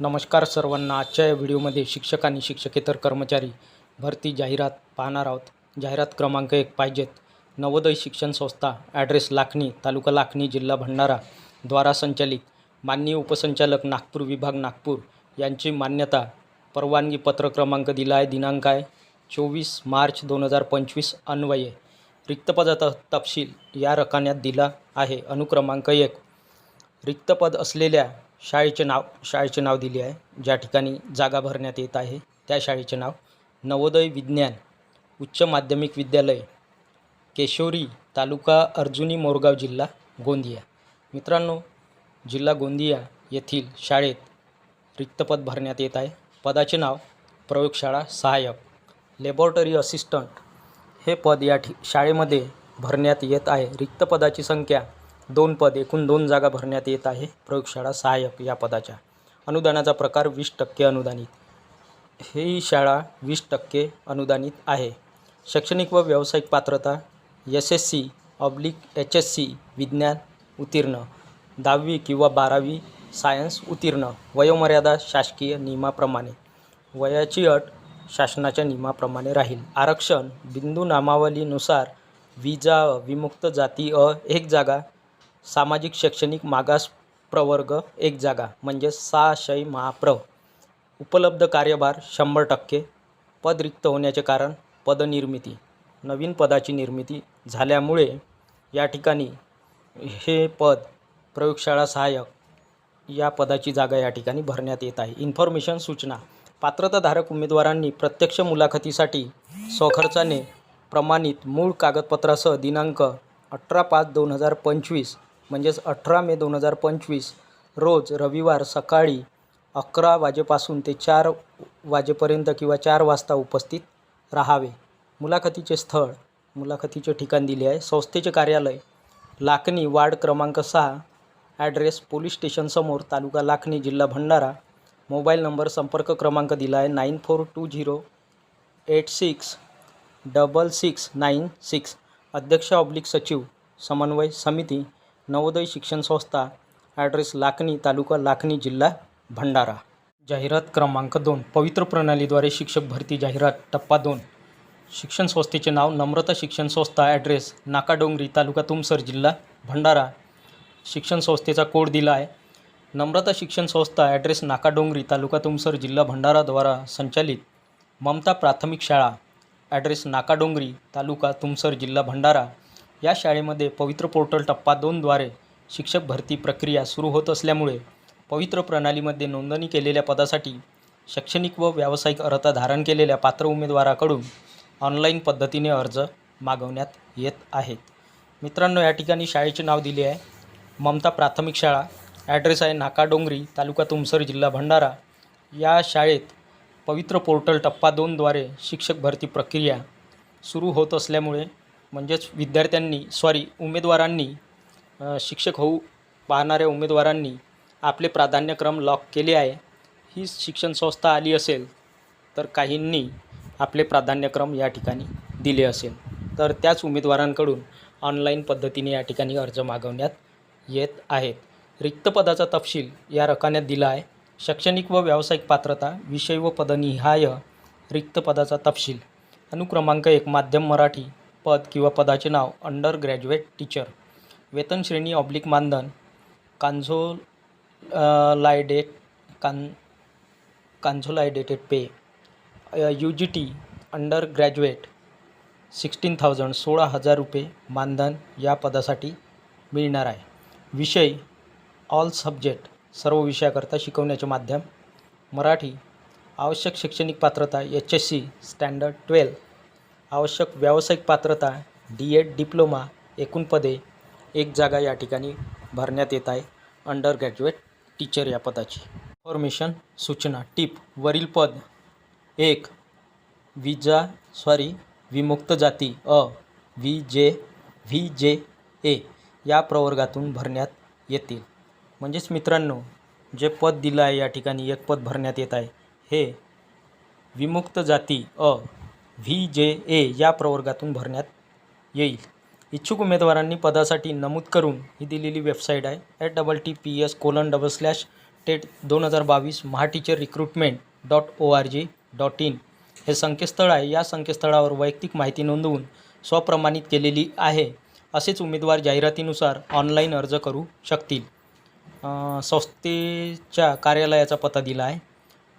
नमस्कार सर्वांना. आजच्या या व्हिडिओमध्ये शिक्षक आणि शिक्षकेतर कर्मचारी भरती जाहिरात पाहणार आहोत. जाहिरात क्रमांक एक पाहिजेत. नवोदय शिक्षण संस्था ॲड्रेस लाखणी तालुका लाखणी जिल्हा भंडारा द्वारा संचालित माननीय उपसंचालक नागपूर विभाग नागपूर यांची मान्यता परवानगी पत्र क्रमांक दिला आहे दिनांक आहे चोवीस मार्च दोन हजार पंचवीस अन्वये. रिक्तपदाचा तपशील या रकान्यात दिला आहे. अनुक्रमांक एक. रिक्तपद असलेल्या शाळेचे नाव शाळेचे नाव दिले आहे. ज्या ठिकाणी जागा भरण्यात येत आहे त्या शाळेचे नाव नवोदय विज्ञान उच्च माध्यमिक विद्यालय केशोरी तालुका अर्जुनी मोरगाव जिल्हा गोंदिया. मित्रांनो जिल्हा गोंदिया येथील शाळेत रिक्त पद भरण्यात येत आहे. पदाचे नाव प्रयोगशाळा सहाय्यक लॅबॉरेटरी असिस्टंट हे पद या ठि शाळेमध्ये भरण्यात येत आहे. रिक्त पदाची संख्या दोन पद एकूण दोन जागा भरण्यात येत आहे. प्रयोगशाळा सहाय्यक या पदाच्या. अनुदानाचा प्रकार वीस टक्के अनुदानित. ही शाळा वीस टक्के अनुदानित आहे. शैक्षणिक व व्यावसायिक पात्रता S S C oblique H S C विज्ञान उत्तीर्ण. दहावी किंवा बारावी सायन्स उत्तीर्ण. वयोमर्यादा शासकीय नियमाप्रमाणे. वयाची अट शासनाच्या नियमाप्रमाणे राहील. आरक्षण बिंदू नामावलीनुसार विजा विमुक्त जाती अ एक जागा सामाजिक शैक्षणिक मागास प्रवर्ग एक जागा म्हणजे साशय महाप्र उपलब्ध कार्यभार शंभर टक्के. पद रिक्त होण्याचे कारण पदनिर्मिती. नवीन पदाची निर्मिती झाल्यामुळे या ठिकाणी हे पद प्रयोगशाळा सहाय्यक या पदाची जागा या ठिकाणी भरण्यात येत आहे. इन्फॉर्मेशन सूचना. पात्रताधारक उमेदवारांनी प्रत्यक्ष मुलाखतीसाठी स्वखर्चाने प्रमाणित मूळ कागदपत्रासह दिनांक अठरा पाच दोन हजार पंचवीस म्हणजेच अठरा मे दोन हजार पंचवीस रोज रविवार सकाळी अकरा वाजेपासून ते चार वाजेपर्यंत किंवा चार वाजता उपस्थित राहावे. मुलाखतीचे स्थळ मुलाखतीचे ठिकाण दिले आहे. संस्थेचे कार्यालय लाखणी वार्ड क्रमांक सहा ॲड्रेस पोलीस स्टेशनसमोर तालुका लाखणी जिल्हा भंडारा. मोबाईल नंबर संपर्क क्रमांक दिला आहे nine four two zero eight six double six nine six. अध्यक्ष ऑब्लिक सचिव समन्वय समिती नवोदय शिक्षण संस्था ॲड्रेस लाखनी तालुका लाखनी जिल्हा भंडारा. जाहिरात क्रमांक दोन पवित्र प्रणालीद्वारे शिक्षक भरती जाहिरात टप्पा दोन. शिक्षण संस्थेचे नाव नम्रता शिक्षण संस्था ॲड्रेस नाकाडोंगरी तालुका तुमसर जिल्हा भंडारा. शिक्षण संस्थेचा कोड दिला आहे नम्रता शिक्षण संस्था ॲड्रेस नाकाडोंगरी तालुका तुमसर जिल्हा भंडाराद्वारा संचालित ममता प्राथमिक शाळा ॲड्रेस नाकाडोंगरी तालुका तुमसर जिल्हा भंडारा. या शाळेमध्ये पवित्र पोर्टल टप्पा दोनद्वारे शिक्षक भरती प्रक्रिया सुरू होत असल्यामुळे पवित्र प्रणालीमध्ये नोंदणी केलेल्या पदासाठी शैक्षणिक व व्यावसायिक अर्हता धारण केलेल्या पात्र उमेदवाराकडून ऑनलाईन पद्धतीने अर्ज मागवण्यात येत आहेत. मित्रांनो या ठिकाणी शाळेचे नाव दिले आहे. ममता प्राथमिक शाळा ॲड्रेस आहे नाकाडोंगरी तालुका तुमसर जिल्हा भंडारा. या शाळेत पवित्र पोर्टल टप्पा दोनद्वारे शिक्षक भरती प्रक्रिया सुरू होत असल्यामुळे म्हणजेच विद्यार्थ्यांनी सॉरी उमेदवारांनी शिक्षक होऊ पाहणाऱ्या उमेदवारांनी आपले प्राधान्यक्रम लॉक केले आहे. ही शिक्षण संस्था आली असेल तर काहींनी आपले प्राधान्यक्रम या ठिकाणी दिले असेल. तर त्याच उमेदवारांकडून ऑनलाईन पद्धतीने या ठिकाणी अर्ज मागवण्यात येत आहेत. रिक्त पदाचा तपशील या रकान्यात दिला आहे. शैक्षणिक व व्यावसायिक पात्रता विषय व पदनिहाय रिक्त पदाचा तपशील. अनुक्रमांक एक माध्यम मराठी. पद किंवा पदाचे नाव अंडर ग्रॅज्युएट टीचर वेतन श्रेणी ऑब्लिक मानधन कांझो लायडेट कान consolidated pay U G T under graduate sixteen thousand सोळा हजार रुपये मानधन या पदासाठी मिळणार आहे. विषय ऑल सब्जेक्ट सर्व विषयाकरता शिकवण्याचे माध्यम. मराठी आवश्यक शैक्षणिक पात्रता H S C standard twelve आवश्यक व्यावसायिक पात्रता डी एड डिप्लोमा एकूण पदे एक जागा या ठिकाणी भरण्यात येत आहे. अंडर ग्रॅज्युएट टीचर या पदाची. इन्फॉर्मेशन सूचना टीप वरील पद एक विजा सॉरी विमुक्त जाती अ व्ही जे व्ही जे ए या प्रवर्गातून भरण्यात येतील. म्हणजेच मित्रांनो जे पद दिलं आहे या ठिकाणी एक पद भरण्यात येत आहे. हे विमुक्त जाती अ व्ही जे ए या प्रवर्गातून भरण्यात येईल. इच्छुक उमेदवारांनी पदासाठी नमूद करून ही दिलेली वेबसाईट आहे H double T P S colon double slash TET दोन हजार बावीस Mahateacher recruitment dot O R G dot in हे संकेतस्थळ आहे. या संकेतस्थळावर वैयक्तिक माहिती नोंदवून स्वप्रमाणित केलेली आहे. असेच उमेदवार जाहिरातीनुसार ऑनलाईन अर्ज करू शकतील. संस्थेच्या कार्यालयाचा पत्ता दिला आहे.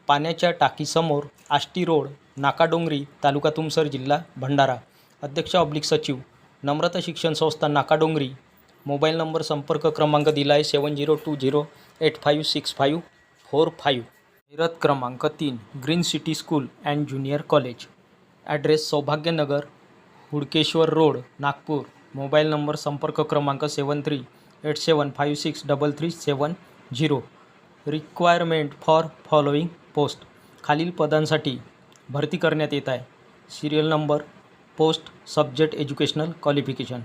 पाण्याच्या टाकीसमोर आष्टी रोड नाकाडोंगरी तालुका तुमसर जिल्हा भंडारा. अध्यक्ष ऑब्लिक सचिव नम्रता शिक्षण संस्था नाकाडोंगरी. मोबाईल नंबर संपर्क क्रमांक दिला आहे seven zero two zero eight five six five four five. निरत क्रमांक तीन green city school and junior college. Address Saubhagyanagar Hudkeshwar road Nagpur. Mobile number संपर्क क्रमांक seven three eight seven five six double three seven zero. Requirement for following post. खालील पदांसाठी भरती करण्यात येत आहे. Serial number post subject educational qualification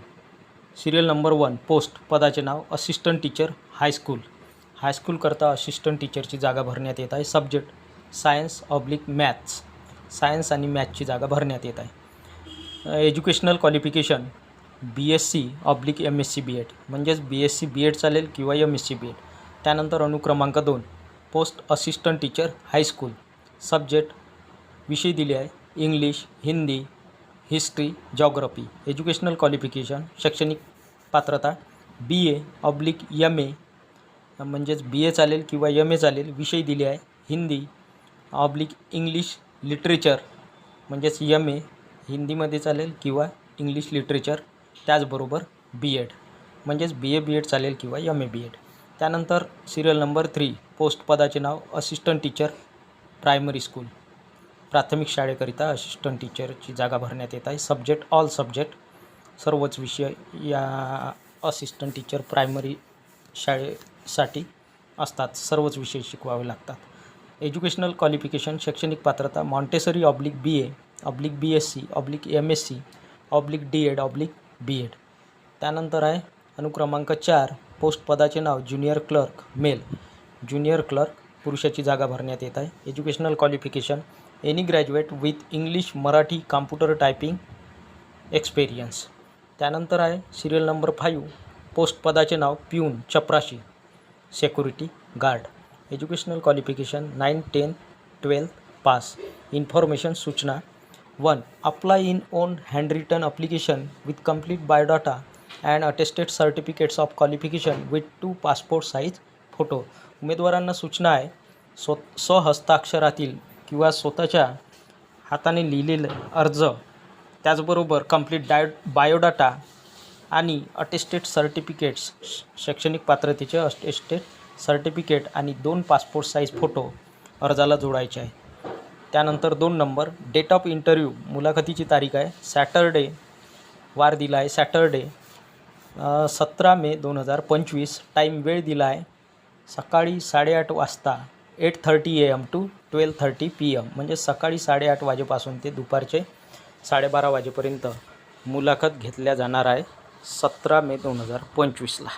serial number one post पदाचे नाव असिस्टंट टीचर हायस्कूल हायस्कूलकरता असिस्टंट टीचरची जागा भरण्यात येत आहे. Subject science oblique maths science आणि मॅथ्सची जागा भरण्यात येत आहे. Educational qualification B S C oblique M S C B Ed म्हणजेच B S C B Ed चालेल किंवा M S C B Ed त्यानंतर अनुक्रमांक दोन post assistant teacher high school subject विषय दिले आहे. English Hindi history geography educational qualification शैक्षणिक पात्रता बी ए ऑब्लिक यम ए म्हणजेच बी ए चालेल किंवा यम ए चालेल विषय दिले आहे. हिंदी ऑब्लिक इंग्लिश लिटरेचर म्हणजेच यम ए हिंदीमध्ये चालेल किंवा इंग्लिश लिटरेचर त्याचबरोबर बी एड म्हणजेच बी ए बी एड चालेल किंवा यम ए बी एड त्यानंतर सिरियल नंबर थ्री पोस्ट पदाचे नाव असिस्टंट टीचर प्रायमरी स्कूल प्राथमिक शाळेकरिता असिस्टंट टीचरची जागा भरण्यात येत आहे. सब्जेक्ट ऑल सब्जेक्ट सर्वच विषय या असिस्टंट टीचर प्रायमरी शाळेसाठी असतात. सर्वच विषय शिकवावे लागतात. एज्युकेशनल क्वालिफिकेशन शैक्षणिक पात्रता Montessori oblique B A oblique B S C oblique M S C oblique D Ed oblique B Ed त्यानंतर आहे अनुक्रमांक चार पोस्ट पदाचे नाव junior clerk male junior clerk पुरुषाची जागा भरण्यात येत आहे. Educational qualification any graduate with English Marathi computer typing experience त्यानंतर आहे सिरियल नंबर फाईव्ह पोस्ट पदाचे नाव peon चपराशी security guard educational qualification nine ten twelfth pass information सूचना one apply in own hand written application with complete biodata and attested certificates of qualification with two passport size photo उमेदवारांना सूचना आहे स्व स्वहस्ताक्षरातील किंवा स्वतःच्या हाताने लिहिलेलं अर्ज त्याचबरोबर कंप्लीट डाय बायोडाटा आणि अटेस्टेड सर्टिफिकेट्स शैक्षणिक पात्रतेचे अटेस्टेड सर्टिफिकेट आणि दोन पासपोर्ट साईज फोटो अर्जाला जोडायचे आहे. त्यानंतर दोन नंबर डेट ऑफ इंटरव्ह्यू मुलाखतीची तारीख आहे सॅटरडे वार दिला आहे सॅटरडे सतरा मे दोन हजार पंचवीस टाईम वेळ दिला आहे सकाळी साडेआठ वाजता eight thirty A M to twelve thirty P M म्हणजे सकाळी साडेआठ वाजेपासून ते दुपारचे साडेबारा वाजेपर्यंत मुलाखत घेतल्या जाणार आहे सतरा मे दोन हजार पंचवीसला.